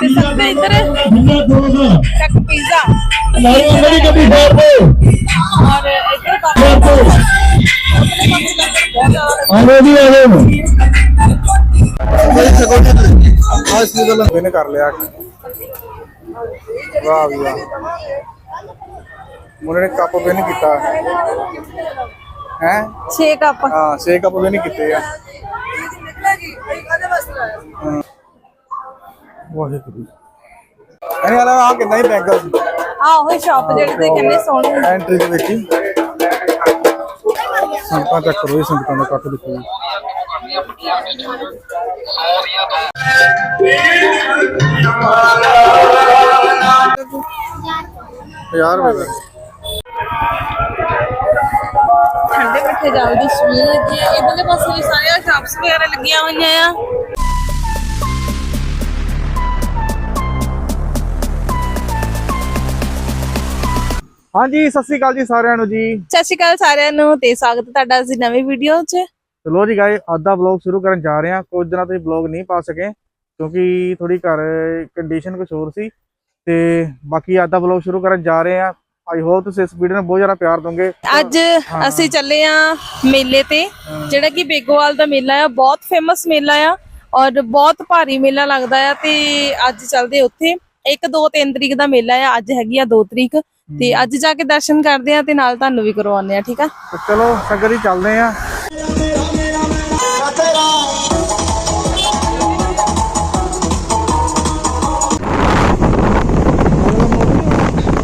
ਤੇ ਸਸਤੇ ਇੱਧਰ ਜਿੰਨਾ ਦੋਸਾ ਤੱਕ ਪੀਜ਼ਾ ਲਾਈ ਮੇਰੀ ਗੱਡੀ ਫੇਰ ਦੋ ਔਰ ਇੱਧਰ ਫੇਰ ਦੋ ਆਲੋ ਦੀ ਆਲੋ ਇਹਨੇ ਕਰ ਲਿਆ ਵਾਹ ਵੀ ਵਾਹ ਮੁੰਡੇ ਨੇ ਕੱਪ ਵੀ ਨਹੀਂ ਕੀਤਾ ਹੈ 6 ਕੱਪ ਹਾਂ 6 ਕੱਪ ਵੀ ਨਹੀਂ ਕੀਤੇ ਆ ਹਾਂ। ਵਾਹਿਗੁਰੂ ਇਹਨੇ ਵਾਲਾ ਆ ਕਿੰਨਾ ਹੀ ਬੈਂਗਲ ਆ ਉਹ ਸ਼ਾਪ ਜਿਹੜੀ ਤੇ ਕਹਿੰਦੇ ਸੋਹਣੀ ਐਂਟਰੀ ਦੇ ਵਿੱਚ ਹੀ। ਚੈੱਕ ਕਰੋ ਇਹ ਸੰਗਤਾਂ ਦਾ ਕੱਟ ਦੇਖੋ ਜੀ। ਰੁਪਏ ਦਾ। ਠੰਡੇ ਮਿੱਠੇ ਜਾਲ ਦੀ ਹੈ ਇਧਰਲੇ ਪਾਸੇ ਵੀ ਸਾਰੇ ਸ਼ਾਪਸ ਵਗੈਰਾ ਲੱਗੀਆਂ ਹੋਈਆਂ ਆ। ਹਾਂਜੀ ਸਤਿ ਸ੍ਰੀ ਅਕਾਲ ਜੀ ਸਾਰਿਆਂ ਨੂੰ ਜੀ। ਸਤਿ ਸ਼੍ਰੀ ਅਕਾਲ ਸਾਰਿਆਂ ਨੂੰ ਤੇ ਸਵਾਗਤ ਤੁਹਾਡਾ ਦੀ ਨਵੀਂ ਵੀਡੀਓ 'ਚ। ਚਲੋ ਜੀ ਗਾਇ ਅੱਜ ਦਾ ਵਲੌਗ ਸ਼ੁਰੂ ਕਰਨ ਜਾ ਰਹੇ ਹਾਂ। ਕੁਝ ਦਿਨਾਂ ਤੋਂ ਵਲੌਗ ਨਹੀਂ ਪਾ ਸਕੇ ਕਿਉਂਕਿ ਥੋੜੀ ਘਰ ਕੰਡੀਸ਼ਨ ਕੁਝ ਹੋਰ ਸੀ। ਤੇ ਬਾਕੀ ਅੱਜ ਦਾ ਵਲੌਗ ਸ਼ੁਰੂ ਕਰਨ ਜਾ ਰਹੇ ਹਾਂ। ਆਈ ਹੋਪ ਤੁਸੀਂ ਇਸ ਵੀਡੀਓ ਨੂੰ ਬਹੁਤ ਜ਼ਿਆਦਾ ਪਿਆਰ ਦੋਗੇ। ਅੱਜ ਅਸੀਂ ਚੱਲੇ ਆ ਮੇਲੇ ਤੇ ਜਿਹੜਾ ਕਿ ਬੇਗੋਵਾਲ ਦਾ ਮੇਲਾ ਆ ਬਹੁਤ ਫੇਮਸ ਮੇਲਾ ਆ ਔਰ ਬਹੁਤ ਭਾਰੀ ਮੇਲਾ ਲੱਗਦਾ ਆ ਤੇ ਅੱਜ ਚੱਲਦੇ ਉੱਥੇ। 1 2 3 ਤਰੀਕ ਦਾ ਮੇਲਾ ਆ ਅੱਜ ਹੈਗੀ ਆ 2 ਤਰੀਕ। ਤੇ ਅੱਜ ਜਾ ਕੇ ਦਰਸ਼ਨ ਕਰਦੇ ਆ ਤੇ ਨਾਲ ਤੁਹਾਨੂੰ ਵੀ ਕਰਵਾਉਂਦੇ ਆ ਠੀਕ ਆ? ਚਲੋ ਸੰਗਤ ਹੀ ਚੱਲਦੇ ਹਾਂ।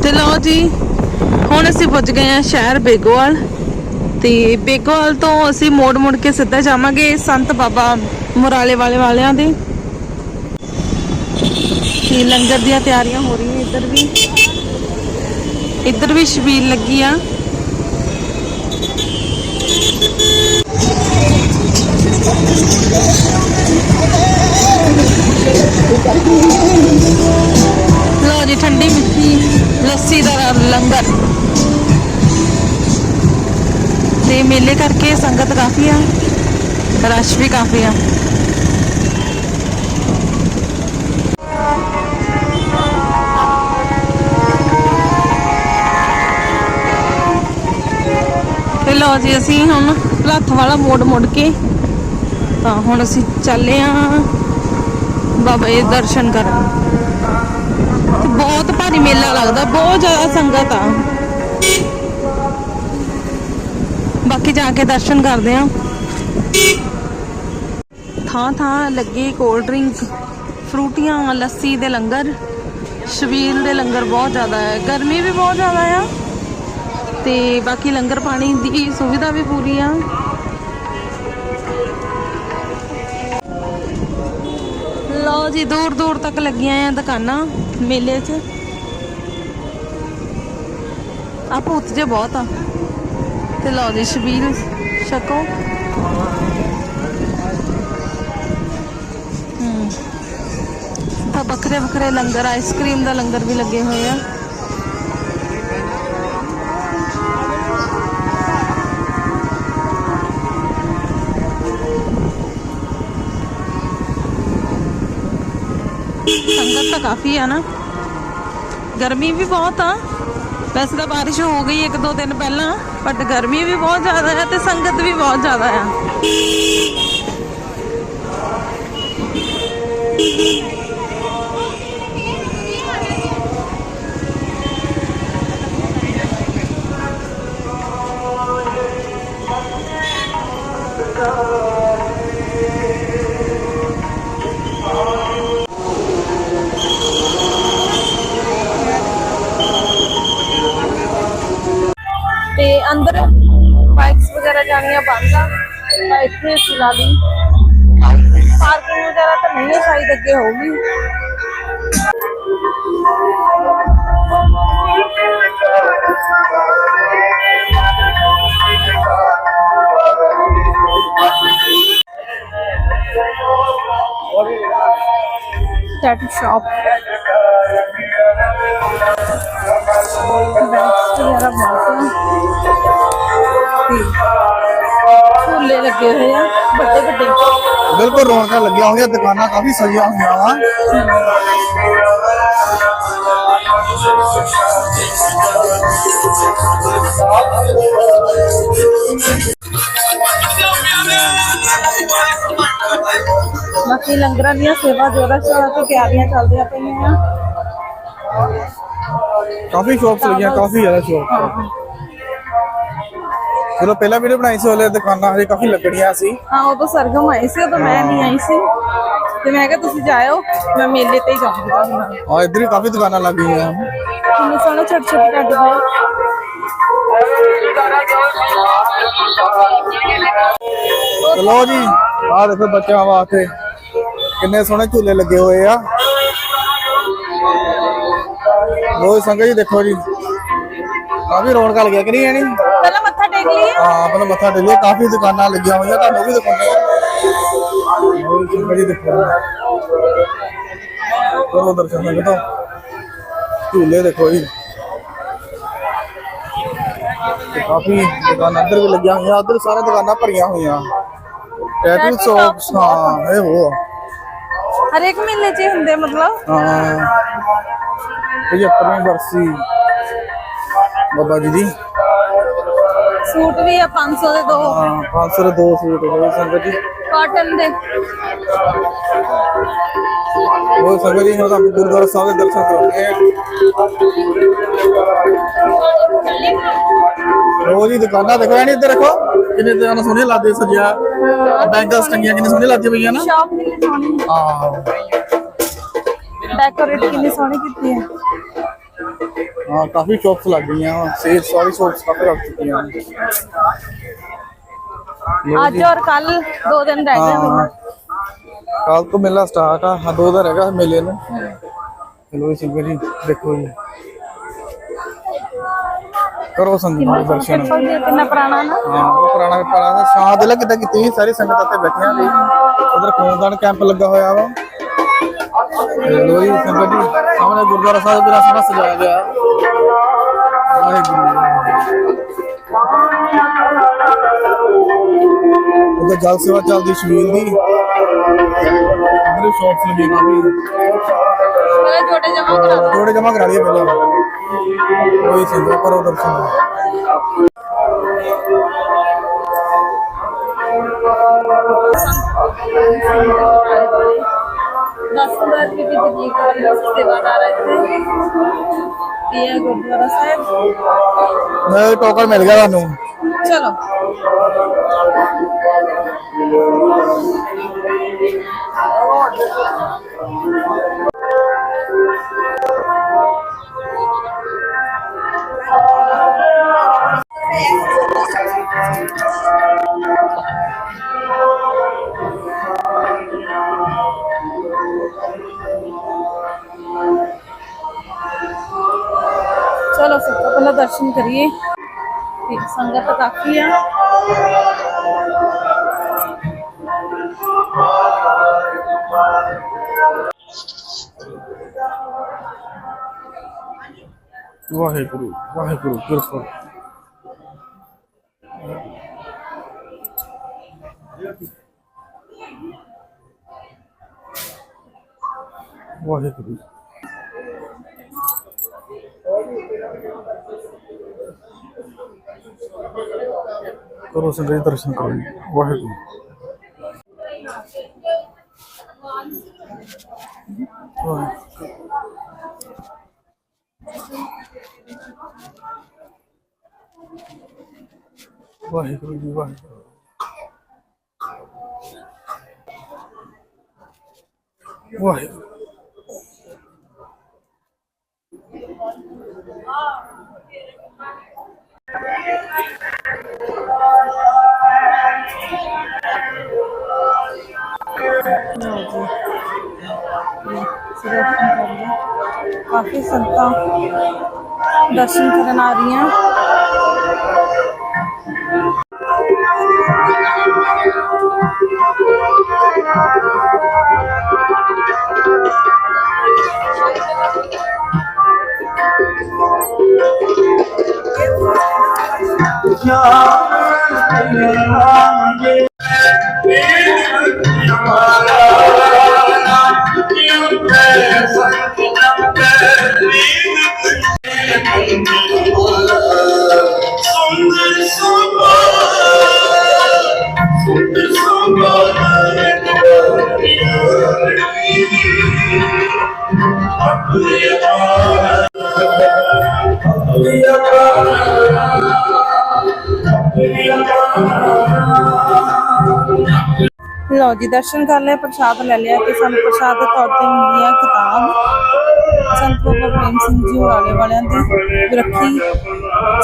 ਤੇ ਲਓ ਜੀ ਹੁਣ ਅਸੀਂ ਪੁੱਜ ਗਏ ਆ ਸ਼ਹਿਰ ਬੇਗੋਵਾਲ। ਤੇ ਬੇਗੋਵਾਲ ਤੋਂ ਅਸੀਂ ਮੋੜ ਮੋੜ ਕੇ ਸਿੱਧਾ ਜਾਵਾਂਗੇ ਸੰਤ ਬਾਬਾ ਮੁਰਾਲੇ ਵਾਲੇ ਵਾਲਿਆਂ ਦੇ। ਤੇ ਲੰਗਰ ਦੀਆਂ ਤਿਆਰੀਆਂ ਹੋ ਰਹੀਆਂ ਇੱਧਰ ਵੀ। ਇੱਧਰ ਵੀ ਛਬੀਲ ਲੱਗੀ ਆ ਲਓ ਜੀ ਠੰਡੀ ਮਿੱਠੀ ਲੱਸੀ ਦਾ ਲੰਗਰ ਤੇ ਮੇਲੇ ਕਰਕੇ ਸੰਗਤ ਕਾਫੀ ਆ ਰਸ਼ ਵੀ ਕਾਫੀ ਆ ਲਓ ਜੀ, ਅਸੀਂ ਹੁਣ ਲੱਥ ਵਾਲਾ ਮੋੜ ਮੁੜ ਕੇ ਤਾਂ ਹੁਣ ਅਸੀਂ ਚੱਲੇ ਆ ਬਾਬਾ ਜੀ ਦਰਸ਼ਨ ਕਰਨ। ਤੇ ਬਹੁਤ ਭਾਰੀ ਮੇਲਾ ਲੱਗਦਾ, ਬਹੁਤ ਜ਼ਿਆਦਾ ਸੰਗਤ ਆ। ਬਾਕੀ ਜਾ ਕੇ ਦਰਸ਼ਨ ਕਰਦੇ ਆ। ਥਾਂ ਥਾਂ ਲੱਗੇ ਕੋਲਡ ਡਰਿੰਕ, ਫਰੂਟੀਆਂ, ਲੱਸੀ ਦੇ ਲੰਗਰ ਸ਼ਬੀਲ ਦੇ ਲੰਗਰ ਬਹੁਤ ਜ਼ਿਆਦਾ ਹੈ। ਗਰਮੀ ਵੀ ਬਹੁਤ ਜ਼ਿਆਦਾ ਆ। ਤੇ ਬਾਕੀ ਲੰਗਰ ਪਾਣੀ ਦੀ ਸੁਵਿਧਾ ਵੀ ਪੂਰੀ ਆ। ਲਓ ਜੀ ਦੂਰ ਦੂਰ ਤੱਕ ਲੱਗੀਆਂ ਆ ਦੁਕਾਨਾਂ ਮੇਲੇ 'ਚ। ਆ ਭੂਤ ਜੇ ਬਹੁਤ ਆ। ਤੇ ਲਓ ਜੀ, ਸ਼ਬੀਲ ਛਕੋ। ਹਮ ਤਾਂ ਵੱਖਰੇ ਵੱਖਰੇ ਲੰਗਰ ਆਈਸਕ੍ਰੀਮ ਦਾ ਲੰਗਰ ਵੀ ਲੱਗੇ ਹੋਏ ਆ। ਤਾਂ ਕਾਫੀ ਆ ਨਾ। ਗਰਮੀ ਵੀ ਬਹੁਤ ਆ। ਵੈਸੇ ਤਾਂ ਬਾਰਿਸ਼ ਹੋ ਗਈ ਇੱਕ ਦੋ ਦਿਨ ਪਹਿਲਾਂ ਬਟ ਗਰਮੀ ਵੀ ਬਹੁਤ ਜ਼ਿਆਦਾ ਹੈ ਤੇ ਸੰਗਤ ਵੀ ਬਹੁਤ ਜ਼ਿਆਦਾ ਆ। ਜਾਣੀਆਂ ਬੰਦ ਆ, ਤਾਂ ਇੱਥੇ ਅਸੀਂ ਲਾ ਲਈ। ਪਾਰਕਿੰਗ ਵਗੈਰਾ ਤਾਂ ਨਹੀਂ ਸ਼ਾਇਦ ਅੱਗੇ ਹੋਊਗੀ ਟੈਟੂ ਸ਼ਾਪ ਬੈਂਕਸ ਵਗੈਰਾ ਬਹੁਤ ਆ Kopi rontan lagia, oh ya, tukana ਜਦੋਂ ਪਹਿਲਾਂ ਵੀਡੀਓ ਬਣਾਈ ਸੀ ਉਹਲੇ ਦੁਕਾਨਾਂ ਹਜੇ ਕਾਫੀ ਲੱਗਣੀਆਂ ਸੀ। ਹਾਂ ਉਦੋਂ ਸਰਗਮ ਆਈ ਸੀ ਉਦੋਂ ਮੈਂ ਨਹੀਂ ਆਈ ਸੀ। ਤੇ ਮੈਂ ਕਿਹਾ ਤੁਸੀਂ ਜਾਇਓ ਮੈਂ ਮੇਲੇ ਤੇ ਹੀ ਜਾਊਂਗੀ ਤੁਹਾਡੇ ਨਾਲ। ਆ ਇੱਧਰ ਵੀ ਕਾਫੀ ਦੁਕਾਨਾਂ ਲੱਗ ਗਈਆਂ ਕਿੰਨੇ ਸੋਹਣੇ ਛੋਟੇ ਛੋਟੇ ਕੱਢ ਹੋਏ ਚਲੋ ਜੀ ਆਹ ਦੇਖੋ ਬੱਚਿਆਂ ਵਾਸਤੇ ਕਿੰਨੇ ਸੋਹਣੇ ਝੂਲੇ ਲੱਗੇ ਹੋਏ ਆ। ਲੋ ਸੰਗਤ ਜੀ ਦੇਖੋ ਜੀ ਕਾਫੀ ਰੌਣਕ ਲੱਗਿਆ ਕਿ ਨਹੀਂ ਐ ਨਹੀਂ ਪਹਿਲਾਂ ਟੇਕ ਲਈਏ ਹਾਂ ਪਹਿਲਾਂ ਮੱਥਾ ਟੇਲੀਏ ਕਾਫੀ ਦੁਕਾਨਾਂ ਲੱਗੀਆਂ ਹੋਈਆਂ ਤੁਹਾਨੂੰ ਵੀ ਦਿਖਾਉਂਦੇ ਆ। ਜੀ ਸੰਗਤ ਜੀ ਦੇਖੋ ਕਰੋ ਦਰਸ਼ਨ ਸੰਗਤੋ ਝੂਲੇ ਦੇਖੋ ਜੀ। ਕਾਫੀ ਦੁਕਾਨਾਂ ਅੰਦਰ ਵੀ ਲੱਗੀਆਂ ਹੋਈਆਂ ਉਧਰ ਸਾਰਾ ਦੁਕਾਨਾਂ ਭਰੀਆਂ ਹੋਈਆਂ। ਟੈਟੂ ਸ਼ੌਪਸ ਹਾਂ ਇਹ ਉਹ ਹਰੇਕ ਮੇਲੇ 'ਚ ਹੀ ਹੁੰਦੇ ਮਤਲਬ। ਹਾਂ। 75ਵੀਂ ਬਰਸੀ ਬਾਬਾ ਜੀ ਦੀ। ਸੂਟ ਵੀ ਆ 500 ਦੇ ਦੋ। ਹਾਂ 500 ਦੇ ਦੋ ਸੂਟ ਹੋਏ ਸੰਗਤ ਜੀ। ਕਾਟਨ ਦੇ। ਉਹ ਸੰਗਤ ਜੀ ਹੁਣ ਤੁਹਾਨੂੰ ਗੁਰਦੁਆਰਾ ਸਾਹਿਬ ਦੇ ਦਰਸ਼ਨ ਆ। ਰੋਜ਼ ਹੀ ਦੁਕਾਨਾਂ ਦੇਖੋ ਨਹੀਂ ਇੱਧਰ ਦੇਖੋ ਕਿੰਨੇ ਦੁਕਾਨਾਂ ਸੋਹਣੀਆਂ ਲੱਗਦੇ ਸਜਿਆ। ਬੈਂਗਲਸ ਟੰਗੀਆਂ ਕਿੰਨੇ ਸੋਹਣੇ ਲੱਗਦੇ ਪਈਆਂ ਨਾ। ਸ਼ਾਪ ਕਿੰਨੀ ਸੋਹਣੀ। ਹਾਂ। ਡੈਕੋਰੇਟ ਕਿੰਨੀ ਸੋਹਣੀ ਕੀਤੀ ਹੈ। ਹਾਂ ਕਾਫੀ ਸ਼ੌਪਸ ਲੱਗ ਗਈਆਂ। ਸੇਲ ਸਾਰੀ ਸ਼ੌਪਸ ਕਾਫੀ ਲੱਗ ਚੁੱਕੀਆਂ। ਅੱਜ ਔਰ ਕੱਲ ਦੋ ਦਿਨ ਰਹਿ ਗਏ ਹਾਂ। ਮੈਨੂੰ ਕੱਲ ਤੋਂ ਮੇਲਾ ਸਟਾਰਟ ਆ। ਹਾਂ ਦੋ ਦਿਨ ਹੈਗਾ ਮੇਲੇ ਨੂੰ। ਚਲੋ ਜੀ ਸੰਗਤ ਜੀ ਦੇਖੋ ਜੀ। ਕਰੋ ਸੰਗਤ ਜੀ ਦਰਸ਼ਨ। ਕਿੰਨਾ ਪੁਰਾਣਾ ਨਾ। ਹਾਂ ਉਹ ਪੁਰਾਣਾ ਪੁਰਾਣਾ ਸ਼ਾਹ ਦੇ ਲੱਗ ਕੀਤੀ ਸਾਰੀ ਸੰਗਤ ਇੱਥੇ ਬੈਠੀਆਂ ਨੇ। ਉਧਰ ਖੂਨਦਾਨ ਕੈਂਪ ਲੱਗਾ ਹੋਇਆ ਵਾ। ਤੇ ਲੋ ਜੀ ਸੰਗਤ ਜੀ ਸਾਹਮਣੇ ਗੁਰਦੁਆਰਾ ਸਾਹਿਬ ਦਾ ਸੋਹਣਾ ਸਜਾਇਆ ਗਿਆ। ਉਹਦਾ ਜਲ ਸੇਵਾ ਚੱਲਦੀ ਸ਼ਬੀਲ ਦੀ। ਅੰਦਰ ਸ਼ੌਪਸ ਲੱਗੀ ਕਾਫੀ। ਪਹਿਲਾਂ ਛੋਟੇ ਜਮਾ ਕਰਾ ਦਿਓ। ਥੋੜੇ ਜਮਾ ਕਰਾ ਲਈਏ ਪਹਿਲਾਂ। ਕੋਈ ਸੰਗਤ ਕਰੋ ਦਰਸ਼ਨ। ਦਸ ਰੁਪਏ ਦੀ ਜੀ ਕਰ ਸੇਵਾਦਾਰ ਹੈ ਇੱਥੇ ਇਹ ਹੈ ਗੁਰਦੁਆਰਾ ਸਾਹਿਬ ਮੈਂ ਟੋਕਨ ਮਿਲ ਗਿਆ ਤੁਹਾਨੂੰ ਚਲੋ ਚਲੋ ਦਰਸ਼ਨ ਕਰੀਏ। ਤੇ ਸੰਗਤ ਕਾਫੀ ਆ। ਵਾਹਿਗੁਰੂ ਵਾਹਿਗੁਰੂ ਕਿਰਪਾ। ਵਾਹਿਗੁਰੂ। ਕਰੋ ਜੀ ਦਰਸ਼ਨ ਕਰੋ ਜੀ। ਵਾਹਿਗੁਰੂ। ਵਾਹਿਗੁਰੂ ਜੀ ਵਾਹਿਗੁਰੂ। ਵਾਹਿਗੁਰੂ। ਕਾਫੀ ਸੰਗਤਾਂ ਦਰਸ਼ਨ ਕਰਨ ਆ ਰਹੀਆਂ। 小鱼儿来呀。ਲਓ ਜੀ ਦਰਸ਼ਨ ਕਰ ਲਿਆ, ਪ੍ਰਸ਼ਾਦ ਲੈ ਲਿਆ ਤੇ ਸਾਨੂੰ ਪ੍ਰਸ਼ਾਦ ਦੇ ਤੌਰ ਤੇ ਮਿਲੀ ਆ ਕਿਤਾਬ। ਸੰਤ ਬਾਬਾ ਪ੍ਰੇਮ ਸਿੰਘ ਜੀ ਹੋਰਾਲੇ ਵਾਲਿਆਂ ਦੀ ਵਿਰੱਖੀ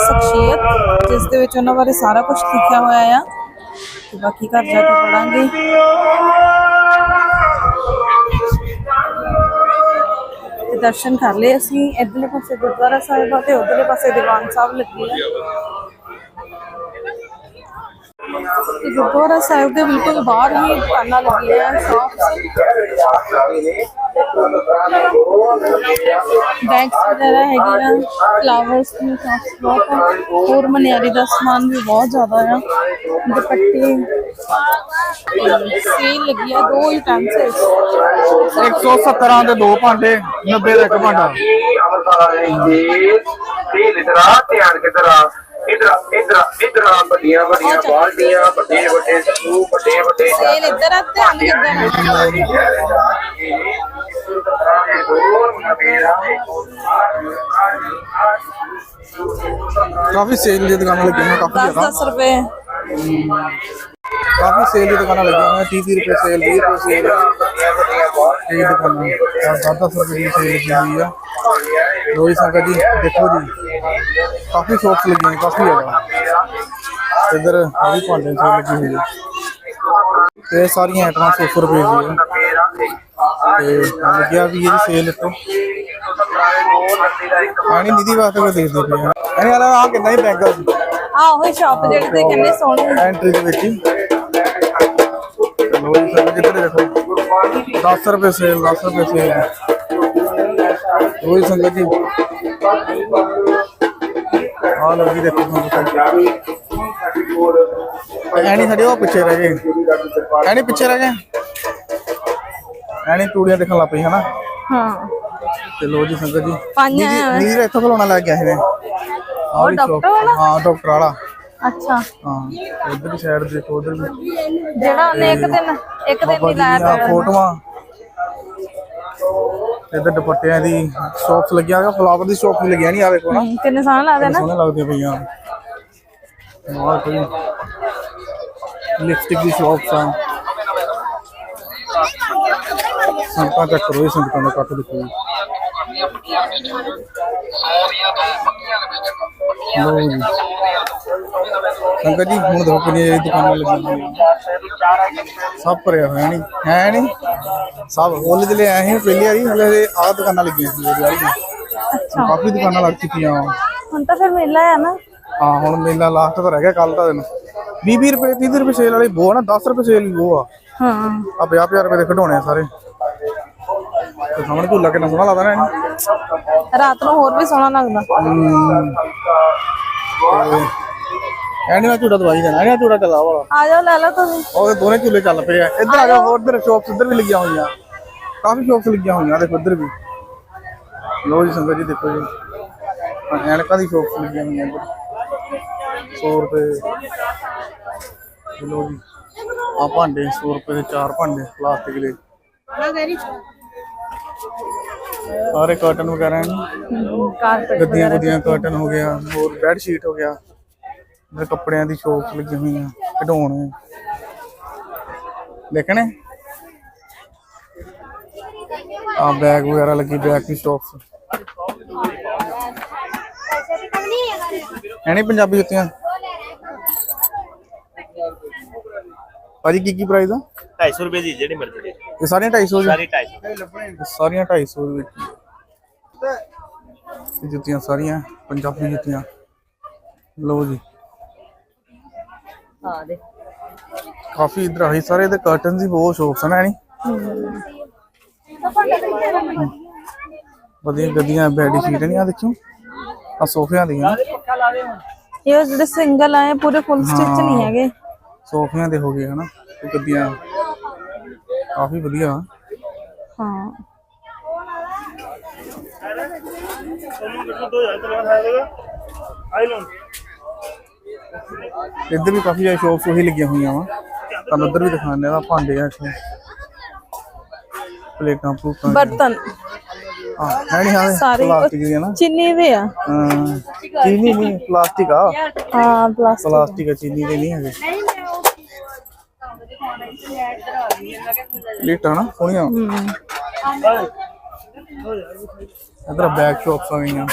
ਸ਼ਖਸੀਅਤ, ਜਿਸ ਦੇ ਵਿੱਚ ਉਹਨਾਂ ਬਾਰੇ ਸਾਰਾ ਕੁਝ ਲਿਖਿਆ ਹੋਇਆ ਆ। ਤੇ ਬਾਕੀ ਘਰ ਜਾ ਕੇ ਪੜਾਂਗੇ ਦਰਸ਼ਨ ਕਰ ਲਏ ਅਸੀਂ। ਇਧਰਲੇ ਪਾਸੇ ਗੁਰਦੁਆਰਾ ਸਾਹਿਬ ਆ ਤੇ ਉਧਰਲੇ ਪਾਸੇ ਦੀਵਾਨ ਸਾਹਿਬ ਲੱਗੇ ਆ। ਤੇ ਗੁਰਦੁਆਰਾ ਸਾਹਿਬ ਦੇ ਬਿਲਕੁਲ ਬਾਹਰ ਹੀ ਦੁਕਾਨਾਂ ਲੱਗੀਆਂ ਸ਼ਾਪਸ ਬੈਗਸ ਵਗੈਰਾ ਹੈਗੀਆਂ ਫਲਾਵਰਸ ਦੀ ਸ਼ਾਪਸ ਬਹੁਤ ਆ। ਹੋਰ ਮਨਿਆਰੀ ਦਾ ਸਮਾਨ ਵੀ ਬਹੁਤ ਜ਼ਿਆਦਾ ਆ। ਦੁਪੱਟੇ। ਸੇਲ ਲੱਗੀ ਆ ਦੋ ਯੂਟੈਂਸਿਲਸ 170 ਦੇ ਦੋ ਭਾਂਡੇ 90 ਦਾ ਇੱਕ ਭਾਂਡਾ। ਤੇ ਲਿਟਰਾ ਧਿਆਨ ਕਿਧਰ ਆ? ਇਧਰ ਇਧਰ ਇਧਰ ਆ ਵੱਡੀਆਂ ਵੱਡੀਆਂ ਬਾਲਟੀਆਂ ਵੱਡੇ ਵੱਡੇ ਸੂ ਵੱਡੇ ਵੱਡੇ ਸੇਲ ਇੱਧਰ ਆ ਧਿਆਨ ਕਿੱਧਰ ਆ ਕਾਫੀ ਸੇਲ ਦੀ ਦੁਕਾਨਾਂ ਲੱਗੀਆਂ ਹੋਈਆਂ ਕਾਫੀ 10 ਜ਼ਿਆਦਾ 10 ਰੁਪਏ ਕਾਫੀ ਸੇਲ ਦੀ ਦੁਕਾਨਾਂ ਲੱਗੀਆਂ ਹੋਈਆਂ 30 30 ਰੁਪਏ ਸੇਲ 20 ਰੁਪਏ ਸੇਲ ਇਹ ਦੁਕਾਨਾਂ 10 10 ਰੁਪਏ ਦੀ ਸੇਲ ਲੱਗੀ ਹੋਈ ਆ ਲੋਈ ਸੰਗਤ ਜੀ ਦੇਖੋ ਜੀ। ਕਾਫੀ ਸ਼ੌਪਸ ਲੱਗੀਆਂ ਕਾਫੀ ਜ਼ਿਆਦਾ ਇੱਧਰ ਆ ਵੀ ਭਾਂਡੇ ਸੇਲ ਲੱਗੀ ਹੋਈ ਹੈ। ਤੇ ਸਾਰੀਆਂ ਆਈਟਮਾਂ 100 ਰੁਪਏ ਦੀ ਆ ਤੇ ਲੱਗਿਆ ਵੀ ਇਹਦੀ ਸੇਲ ਇੱਥੋਂ। ਆਣੀ ਨਿਧੀ ਵਾਸਤੇ ਕੋਈ ਦੇਖਦੇ ਪਏ ਆ ਐਨੇ ਵਾਲਾ ਆ ਕਿੰਨਾ ਹੀ ਬੈਗ ਆ ਆ ਉਹ ਸ਼ਾਪ ਜਿਹੜੀ ਤੇ ਕਹਿੰਦੇ ਸੋਹਣੀ ਐਂਟਰੀ ਦੇ ਵਿੱਚ ਹੀ। ਲੋ ਜੀ ਸਰ ਕਿੱਧਰ ਦੇਖੋ। 10 ਰੁਪਏ ਸੇਲ 10 ਰੁਪਏ ਸੇਲ ਜੀ ਸੰਗਤ ਜੀ ਆ ਲੋ ਜੀ। ਦੇਖੋ ਤੁਹਾਨੂੰ ਐਣੀ ਸਾਡੇ ਉਹ ਪਿੱਛੇ ਰਹਿ ਗਏ। ਐਣੀ ਪਿੱਛੇ ਰਹਿ ਗਏ? ਐਣੀ ਟੂੜੀਆਂ ਦੇਖਣ ਲੱਗ ਪਈ ਹਨਾ? ਹਾਂ। ਤੇ ਲੋ ਜੀ ਸੰਗਤ ਜੀ। ਆ। ਨੀਰ ਇੱਥੋਂ ਖਲੋਣਾ ਲੱਗ ਗਿਆ ਇਹਨੇ? ਹਾਂ ਡਾਕਟਰ ਵਾਲਾ। ਅੱਛਾ। ਹਾਂ ਉਧਰ ਦੀ ਸਾਈਡ ਦੇਖੋ ਉਧਰ ਵੀ। ਜਿਹੜਾ ਉਹਨੇ ਇੱਕ ਦਿਨ ਇੱਕ ਦਿਨ ਜੀ ਲਾਇਆ ਫੋਟੋਆਂ। ਇੱਧਰ ਦੁਪੱਟਿਆਂ ਦੀ ਸ਼ੌਪਸ ਲੱਗੀਆਂ ਹੋਈਆਂ ਫਲਾਵਰ ਦੀ ਸ਼ੌਪ ਵੀ ਲੱਗੀਆਂ ਨਹੀਂ ਆ ਵੇਖੋ ਨਾ। ਕਿੰਨੇ ਸਾਲ ਲੱਗਦੇ ਨਾ। ਸੋਹਣੇ ਲੱਗਦੇ ਪਈਆਂ ਨਾਲ ਕੋਈ ਲਿਪਸਟਿਕ ਦੀ ਸ਼ੌਪਸ ਆ। ਸੰਤਾਂ ਚੈੱਕ ਕਰੋ ਇਹ ਸੰਤਾਂ ਦਾ ਕੱਟ ਦੇਖੋ ਜੀ ਜੀ ਸੰਗਤ ਜੀ ਹੁਣ ਦੇਖੋ ਕਿੰਨੀਆਂ ਜਿਹੜੀ ਦੁਕਾਨਾਂ ਲੱਗੀਆਂ ਹੋਈਆਂ ਸਭ ਭਰਿਆ ਹੋਇਆ ਨਹੀਂ ਹੈ ਨਹੀਂ ਸਭ ਉਹਲੇ ਲਈ ਆਏ ਸੀ ਪਹਿਲੀ ਵਾਰੀ ਹਲੇ ਆਹ ਦੁਕਾਨਾਂ ਲੱਗੀਆਂ ਸੀ ਵਾਲੀ। ਅੱਛਾ। ਕਾਫੀ ਦੁਕਾਨਾਂ ਲੱਗ ਚੁੱਕੀਆਂ। ਵਾਂ। ਹੁਣ ਤਾਂ ਫਿਰ ਮੇਲਾ ਆ ਨਾ। ਹਾਂ ਹੁਣ ਮੇਲਾ ਲਾਸਟ ਤਾਂ ਰਹਿ ਗਿਆ ਕੱਲ ਦਾ ਦਿਨ। 20 20 ਰੁਪਏ 30 ਰੁਪਏ ਸੇਲ ਵਾਲੀ ਬੋ ਨਾ 10 ਰੁਪਏ ਸੇਲ ਬੋ ਆ। ਹਾਂ। ਆ 50 50 ਰੁਪਏ ਦੇ ਖਿਡੌਣੇ ਆ ਸਾਰੇ। ਤੇ ਸਾਹਮਣੇ ਝੂਲਾ ਕਿੰਨਾ ਸੋਹਣਾ ਲੱਗਦਾ ਨਾ ਰਾਤ ਨੂੰ ਹੋਰ ਵੀ ਸੋਹਣਾ ਲੱਗਦਾ। ਐਨੀ ਮੈਂ ਝੂੜਾ ਦਵਾਈ ਦੇਣਾ ਐਨੀ ਝੂੜਾ ਚੱਲਾ ਵਾਲਾ। ਆ ਜਾਓ ਲੈ ਲਓ ਤੁਸੀਂ। ਉਹਦੇ ਦੋਨੇ ਝੂਲੇ ਚੱਲ ਪਏ ਆ। ਇੱਧਰ ਆ ਜਾਓ ਉਧਰ ਸ਼ੌਪਸ ਇੱਧਰ ਵੀ ਲੱਗੀਆਂ ਹੋਈਆਂ। ਕਾਫੀ ਸ਼ੌਪਸ ਲੱਗੀਆਂ ਹੋਈਆਂ ਦੇਖੋ ਇੱਧਰ ਵੀ। ਲੋ ਜੀ ਸੰਗਤ ਜੀ ਦੇਖੋ ਜੀ। ਐਨਕਾਂ ਦੀ ਸ਼ੌਪਸ ਲੱਗੀਆਂ ਹੋਈਆਂ ਇੱਧਰ। 100 ਰੁਪਏ। ਲੋ ਜੀ। ਆ ਭਾਂਡੇ 100 ਰੁਪਏ ਦੇ ਚਾਰ ਭਾਂਡੇ ਪਲਾਸਟਿਕ ਦੇ। ਸਾਰੇ ਕਾਟਨ ਵਗੈਰਾ ਨੇ। ਕਾਰਪੇਟ ਗੱਦੀਆਂ ਗੁੱਦੀਆਂ ਕਾਟਨ ਹੋ ਗਿਆ ਹੋਰ ਬੈੱਡ ਸ਼ੀਟ ਹੋ ਗਿਆ। ਇਧਰ ਕੱਪੜਿਆਂ ਦੀ ਸ਼ੋਪ ਲੱਗੀ ਹੋਈਆਂ ਖਿਡੌਣੇ। ਦੇਖਣੇ? ਆ ਬੈਗ ਵਗੈਰਾ ਲੱਗੀ ਬੈਗ ਦੀ ਸ਼ੋਪ ਐਣੀ ਪੰਜਾਬੀ ਜੁੱਤੀਆਂ? ਭਾਜੀ ਕੀ ਕੀ ਪ੍ਰਾਈਸ ਆ? 250 ਰੁਪਏ ਦੀ ਜਿਹੜੀ ਮਰਜ਼ੀ ਦੇ ਇਹ ਸਾਰੀਆਂ 250 ਸਾਰੀ ਜੀ 250 ਇਹ ਸਾਰੀਆਂ 250 ਦੇ ਵਿੱਚ। ਹੀ ਆ। ਇਹ ਜੁੱਤੀਆਂ ਸਾਰੀਆਂ ਪੰਜਾਬੀ ਜੁੱਤੀਆਂ। ਲਓ ਜੀ। ਹਾਂ ਦੇ ਕਾਫੀ ਇਧਰ ਆਹੀ ਸਾਰੇ ਇਹਦੇ ਕਰਟਨ ਦੀ ਬਹੁਤ ਸ਼ੌਪਸ ਨੇ? ਨਹੀਂ ਵਧੀਆ ਗੱਦੀਆਂ ਬੈੱਡ ਸ਼ੀਟ ਨਹੀਂ ਆ ਦੇਖੋ ਆ ਸੋਫਿਆਂ ਦੀਆਂ। ਇਹ ਜਿਹੜੇ ਸਿੰਗਲ ਆਏ ਪੂਰੇ ਫੁੱਲ ਸਟਿਚ ਨਹੀਂ ਹੈਗੇ। ਸੋਫਿਆਂ ਦੇ ਹੋ ਗਏ ਹਨਾ? ਗੱਦੀਆਂ ਕਾਫੀ ਵਧੀਆ ਹਾਂ ਇੱਧਰ ਵੀ ਕਾਫੀ ਜ਼ਿਆਦਾ ਸ਼ੌਪਸ ਉਹੀ ਲੱਗੀਆਂ ਹੋਈਆਂ ਵਾ ਤੁਹਾਨੂੰ ਉੱਧਰ ਵੀ ਦਿਖਾਉਂਦੇ ਆ ਆਹ ਭਾਂਡੇ ਆ ਇੱਥੇ ਪਲੇਟਾਂ ਪਲੂਟਾਂ ਬਰਤਨ ਹਾਂ ਹੈ ਨਹੀਂ ਹਾਂ ਸਾਰੇ ਪਲਾਸਟਿਕ ਦੀਆਂ ਨਾ ਚੀਨੀ ਦੇ ਆ ਹਾਂ ਚੀਨੀ ਨਹੀਂ ਪਲਾਸਟਿਕ ਆ ਹਾਂ ਪਲਾਸਟਿਕ ਪਲਾਸਟਿਕ ਆ ਚੀਨੀ ਦੇ ਨਹੀਂ ਹੈਗੇ ਲੇਟਾ ਨਾ ਸੋਹਣੀਆਂ। ਇਧਰ ਬੈਗ ਸ਼ਾਪਸ ਆ ਗਈਆਂ।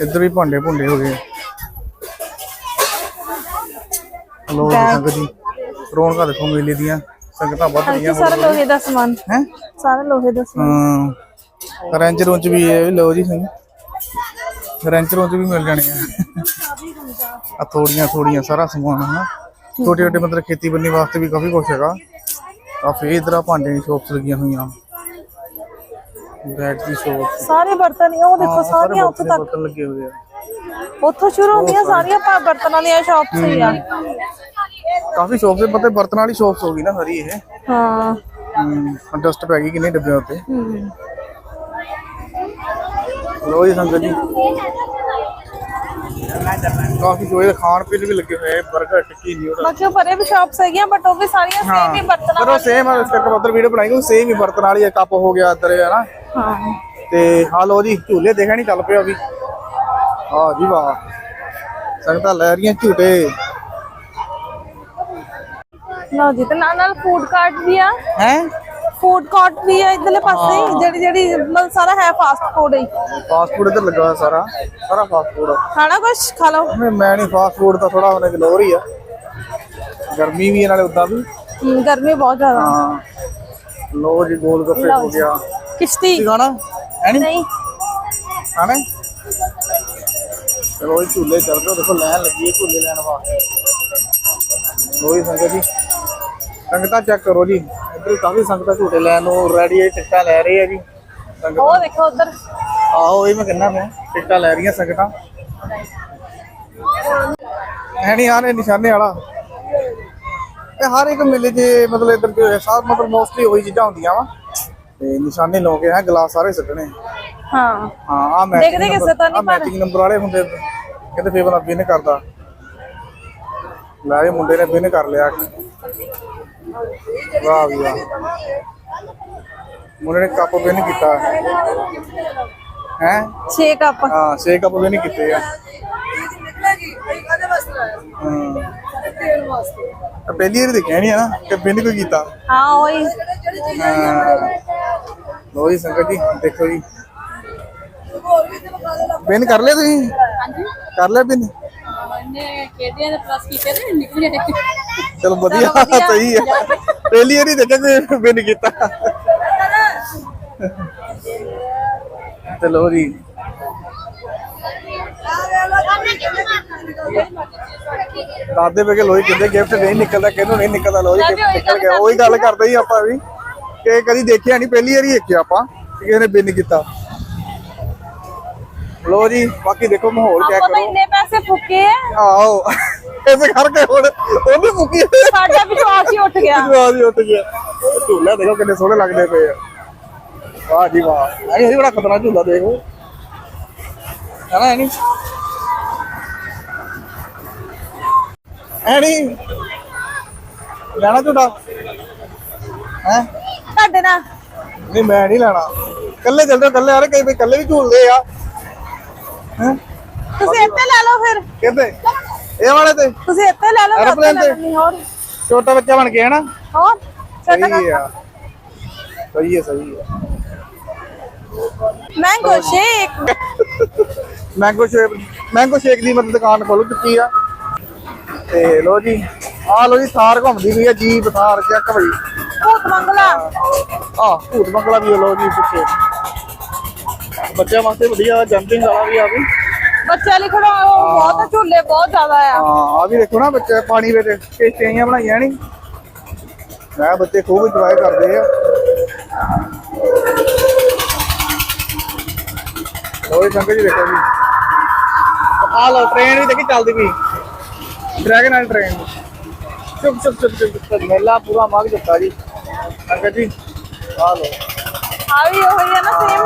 ਇੱਧਰ ਵੀ ਭਾਂਡੇ ਭੁੰਡੇ ਹੋ ਗਏ। ਹਲੋ ਸੰਗਤ ਜੀ ਰੌਣਕਾਂ ਦੇਖੋ ਮੇਲੇ ਦੀਆਂ ਸੰਗਤਾਂ ਵੱਧ ਰਹੀਆਂ ਸਾਰਾ ਲੋਹੇ ਦਾ ਸਮਾਨ। ਹੈ? ਸਾਰਾ ਲੋਹੇ ਦਾ ਸਮਾਨ। ਹਾਂ। ਰੈਂਚ ਰੂੰਚ ਵੀ ਇਹ ਲਓ ਜੀ ਸਿੰਘ ਰੈਂਚ ਰੂੰਚ ਵੀ ਮਿਲ ਜਾਣੇ ਆ। ਆ ਥੋੜੀਆਂ ਥੋੜੀਆਂ ਸਾਰਾ ਸਮਾਨ ਹੈ ਛੋਟੇ ਛੋਟੇ ਮਤਲਬ ਖੇਤੀ ਬੰਨੀ ਵਾਸਤੇ ਵੀ ਕਾਫੀ ਕੁਛ ਹੈਗਾ। ਕਾਫੀ ਇਧਰ ਆ ਭਾਂਡੇ ਦੀ ਸ਼ੋਪਸ ਲੱਗੀਆਂ ਹੋਈਆਂ। ਬੈਗ ਦੀ ਸ਼ੋਪ ਸਾਰੇ ਬਰਤਨ ਹੀ ਆ, ਉਹ ਦੇਖੋ ਸਾਰੀਆਂ ਉੱਥੋਂ ਤੱਕ। ਬਰਤਨ ਲੱਗੇ ਹੋਏ ਆ। ਉੱਥੋਂ ਸ਼ੁਰੂ ਹੁੰਦੀਆਂ ਸਾਰੀਆਂ ਭਾ- ਬਰਤਨਾਂ ਦੀਆਂ ਸ਼ਾਪਸ ਹੀ ਆ। ਕਾਫੀ ਸ਼ੋਪਸ ਦੇ ਪਤਾ ਬਰਤਨਾਂ ਵਾਲੀ ਸ਼ੋਪਸ ਹੋ ਗਈ ਨਾ ਸਾਰੀ ਇਹ। ਹਾਂ। ਡਸਟ ਪੈ ਗਈ ਕਿੰਨੇ ਡੱਬਿਆਂ ਉੱਤੇ। ਹਮ। ਲੋ ਜੀ ਸੰਗਤ ਜੀ। ਕਾਫੀ ਜੋ ਇਹ ਖਾਣ ਪੀਣ ਵੀ ਲੱਗੇ ਹੋਏ 버ਗਰ ਟਿੱਕੀ ਨਿਊਡਲ ਬਾਕੀ ਉਹ ਪਰੇ ਵੀ ਸ਼ਾਪਸ ਹੈਗੀਆਂ ਬਟ ਉਹ ਵੀ ਸਾਰੀਆਂ ਸੇਮ ਹੀ ਬਰਤਨਾਂ ਪਰ ਉਹ ਸੇਮ ਇਸ ਕਰਕੇ ਉਧਰ ਵੀਡੀਓ ਬਣਾਈ ਉਹ ਸੇਮ ਹੀ ਬਰਤਨ ਵਾਲੀ ਹੈ, ਕੱਪ ਹੋ ਗਿਆ ਇੱਧਰ ਹੈ ਨਾ? ਹਾਂ। ਤੇ ਆ ਲੋ ਜੀ ਝੂਲੇ ਦੇਖਿਆ ਨਹੀਂ ਚੱਲ ਪਿਆ ਵੀ। ਆ ਜੀ ਵਾਹ ਸੰਗਤਾਂ ਲੈ ਰਹੀਆਂ ਝੂਟੇ। ਲਓ ਜੀ ਤੇ ਨਾਲ ਨਾਲ ਫੂਡ ਕਾਰਟ ਵੀ ਆ। ਹੈ? ਫੂਡ ਕਾਰਟ ਵੀ ਆ ਇਧਰਲੇ ਪਾਸੇ ਜਿਹੜੀ ਜਿਹੜੀ ਮਤਲਬ ਸਾਰਾ ਹੈ ਫਾਸਟ ਫੂਡ ਹੀ। ਫਾਸਟ ਫੂਡ ਇੱਧਰ ਲੱਗਾ ਹੋਇਆ ਸਾਰਾ। ਸਾਰਾ ਫਾਸਟ ਫੂਡ ਖਾਣਾ ਕੁਛ? ਖਾ ਲਓ। ਮੈਂ ਮੈਂ ਨਹੀਂ ਫਾਸਟ ਫੂਡ ਦਾ ਥੋੜਾ ਉਹਨੇ ਗਲੋਰ ਹੀ ਆ। ਗਰਮੀ ਵੀ ਹੈ ਨਾਲੇ ਉਦਾਂ ਵੀ। ਗਰਮੀ ਬਹੁਤ ਜ਼ਿਆਦਾ। ਹਾਂ। ਲੋ ਜੀ ਗੋਲ ਗੱਪੇ ਹੋ ਗਿਆ। ਕਿਸ਼ਤੀ। ਖਾਣਾ? ਹੈ ਨਹੀਂ ਨਹੀਂ। ਖਾਣਾ? ਹੈ? ਚਲੋ ਇਹ ਝੂਲੇ ਚੱਲ ਪਏ। ਦੇਖੋ ਲਾਈਨ ਲੱਗੀ ਹੈ ਝੂਲੇ ਲੈਣ ਵਾਸਤੇ। ਲੋ ਜੀ ਸੰਗਤ ਜੀ। ਸੰਗਤਾਂ ਚੈੱਕ ਕਰੋ ਜੀ। ਇੱਧਰ ਕਾਫੀ ਸੰਗਤਾਂ ਝੂਟੇ ਲੈਣ ਨੂੰ ਰੈਡੀ ਹੈ ਟਿਕਟਾਂ ਲੈ ਰਹੀ ਹੈ ਜੀ। ਸੰਗਤ। ਉਹ ਦੇਖੋ ਉਧਰ। ਆਹੋ ਇਹ ਮੈਂ ਕਹਿੰਦਾ ਮੈਂ ਟਿਕਟਾਂ ਲੈ ਰਹੀਆਂ ਸੰਗਤਾਂ। ਹੈ ਨਹੀਂ ਆਨੇ ਨਿਸ਼ਾਨੇ ਵਾਲਾ। ਇਹ ਹਰ ਇੱਕ ਮੇਲੇ 'ਚ ਮਤਲਬ ਇੱਧਰ ਜੋ ਹੈ ਸਾਰ ਮਤਲਬ ਮੋਸਟਲੀ ਉਹੀ ਚੀਜ਼ਾਂ ਹੁੰਦੀਆਂ ਵਾ। ਤੇ ਨਿਸ਼ਾਨੇ ਲੋ ਕੇ ਹੈ ਗਲਾਸ ਸਾਰੇ ਸੁੱਟਣੇ। ਹਾਂ। ਹਾਂ ਆ ਮੈਚ ਦੇਖਦੇ ਕਿਸੇ ਤੋਂ ਨਹੀਂ ਪਰ- ਮੈਚਿੰਗ ਨੰਬਰ ਵਾਲੇ ਹੁੰਦੇ ਕਹਿੰਦੇ ਫੇਰ ਬੰਦਾ ਵਿਨ ਕਰਦਾ। ਲੈ ਇਹ ਮੁੰਡੇ ਨੇ ਵਿਨ ਕਰ ਲਿਆ। ਵਾਹ ਵੀ ਵਾਹ। ਮੁੰਡੇ ਨੇ ਕੱਪ ਵਿਨ ਕੀਤਾ। ਹੈ? 6 ਕੱਪ ਹਾਂ 6 ਕੱਪ ਵਿਨ ਕੀਤੇ ਆ। ਹਾਂ। ਤਾਂ ਪਹਿਲੀ ਵਾਰ ਦੇਖਿਆ ਨਹੀਂ ਹੈ ਨਾ ਕਿ ਵਿਨ ਕੋਈ ਕੀਤਾ। ਹਾਂ ਉਹੀ। ਲੋ ਜੀ ਸੰਗਤ ਜੀ ਦੇਖੋ ਜੀ। ਵਿਨ ਕਰ ਲਿਆ ਤੁਸੀਂ? ਕਰ ਲਿਆ ਵਿਨ ਚਲੋ ਵਧੀਆ ਸਹੀ ਹੈ ਪਹਿਲੀ ਵਾਰੀ ਦੇਖਿਆ ਕਿ ਵਿਨ ਕੀਤਾ। ਚਲੋ ਜੀ। ਦਾਦੇ ਵੇ ਕੇ ਲੋਈ ਕਿੰਦੇ ਗਿਫਟ ਨਹੀਂ ਨਿਕਲਦਾ ਕਿਹਨੂੰ ਨਹੀਂ ਨਿਕਲਦਾ ਲੋਈ ਗਿਫਟ ਨਿਕਲ ਗਿਆ। ਉਹੀ ਗੱਲ ਕਰਦੇ ਹੀ ਆਪਾਂ ਵੀ ਕਿ ਕਦੀ ਦੇਖਿਆ ਨਹੀਂ ਪਹਿਲੀ ਵਾਰੀ ਦੇਖਿਆ ਆਪਾਂ ਕਿ ਕਿਸੇ ਨੇ ਵਿਨ ਕੀਤਾ। ਲੋ ਜੀ ਬਾਕੀ ਦੇਖੋ ਮਾਹੌਲ ਚੈੱਕ ਆਪਾਂ ਕਰੋ। ਇੰਨੇ ਪੈਸੇ ਫੁੱਕੇ ਆ। ਆਓ ਐਸੇ ਕਰਕੇ ਹੁਣ ਉਹਨੇ ਮੁੱਕੀ ਸਾਡਾ ਵਿਸ਼ਵਾਸ ਹੀ ਉੱਠ ਗਿਆ। ਜਵਾਬ ਹੀ ਉੱਠ ਗਿਆ। ਝੂਲਾ ਦੇਖੋ ਕਿੰਨੇ ਸੋਹਣੇ ਲੱਗਦੇ ਪਏ ਆ। ਵਾਹ ਜੀ ਵਾਹ। ਇਹ ਬੜਾ ਖਤਰਨਾਕ ਝੂਲਾ ਦੇਖੋ। ਹੈ ਨਾ ਨਹੀਂ ਐਣੀ ਲੈਣਾ ਝੂਟਾ ਹੈ? ਤੁਹਾਡੇ ਨਾਲ। ਨਹੀਂ ਮੈਂ ਨਹੀਂ ਲੈਣਾ। ਕੱਲੇ ਚੱਲਦੇ ਕੱਲੇ ਆ ਰਹੇ ਕਈ ਵੀ ਕੱਲੇ ਵੀ ਝੂਲਦੇ ਆ। ਹੈ? ਤੁਸੀਂ ਇੱਥੇ ਲੈ ਲਓ ਫਿਰ। ਕਿੱਥੇ? ਇਹ ਵਾਲੇ ਤੇ? ਤੁਸੀਂ ਇੱਥੇ ਲੈ ਲਓ ਮੈਂ ਉੱਥੇ ਤੇ? ਲੈਂਦੀ ਹੋਰ। ਛੋਟਾ ਬੱਚਾ ਬਣ ਕੇ ਹੈ ਨਾ? ਹੋਰ ਛੋਟਾ ਸਹੀ ਆ। ਸਹੀ ਹੈ ਸਹੀ ਹੈ mango shake mango shake mango shake ਦੀ ਮਤਲਬ ਦੁਕਾਨ ਖੋਲ ਚੁੱਕੀ ਆ। ਤੇ ਲੋ ਜੀ ਆ ਲੋ ਜੀ ਥਾਰ ਘੁੰਮਦੀ ਪਈ ਆ ਜੀਪ ਥਾਰ ਚੱਕ ਬਈ। ਭੂਤ ਮੰਗਲਾ। ਆ ਭੂਤ ਬੰਗਲਾ ਵੀ ਲੋ ਜੀ ਪਿੱਛੇ। ਬੱਚਿਆਂ ਵਾਸਤੇ ਵਧੀਆ ਜੰਪਿੰਗ ਵਾਲਾ ਵੀ ਆ ਵੀ। ਬੱਚਿਆਂ ਲਈ ਖੜਾ ਉਹ ਬਹੁਤ ਝੂਲੇ ਬਹੁਤ ਜ਼ਿਆਦਾ ਆ। ਹਾਂ ਆ ਵੀ ਦੇਖੋ ਨਾ ਬੱਚੇ ਪਾਣੀ ਵਿੱਚ ਕਿਸ਼ਤੀਆਂ ਬਣਾਈਆਂ ਨਹੀਂ ਮੈਂ ਬੱਚੇ ਖੂਬ ਇੰਜੋਏ ਕਰਦੇ ਆ। ਲੋ ਜੀ ਸੰਗਤ ਜੀ ਦੇਖੋ ਜੀ। ਆ ਲੋ ਟ੍ਰੇਨ ਵੀ ਦੇਖੀ ਚੱਲਦੀ ਪਈ। ਡਰੈਗਨ ਵਾਲੀ ਟ੍ਰੇਨ ਚੁੱਪ ਚੁੱਪ ਚੁੱਪ ਚੁੱਪ ਮੇਲਾ ਪੂਰਾ ਮੱਗ ਦਿੱਤਾ ਜੀ। ਸੰਗਤ ਜੀ ਆ ਲੋ ਆ ਵੀ ਉਹੀ ਆ ਨਾ ਸੇਮ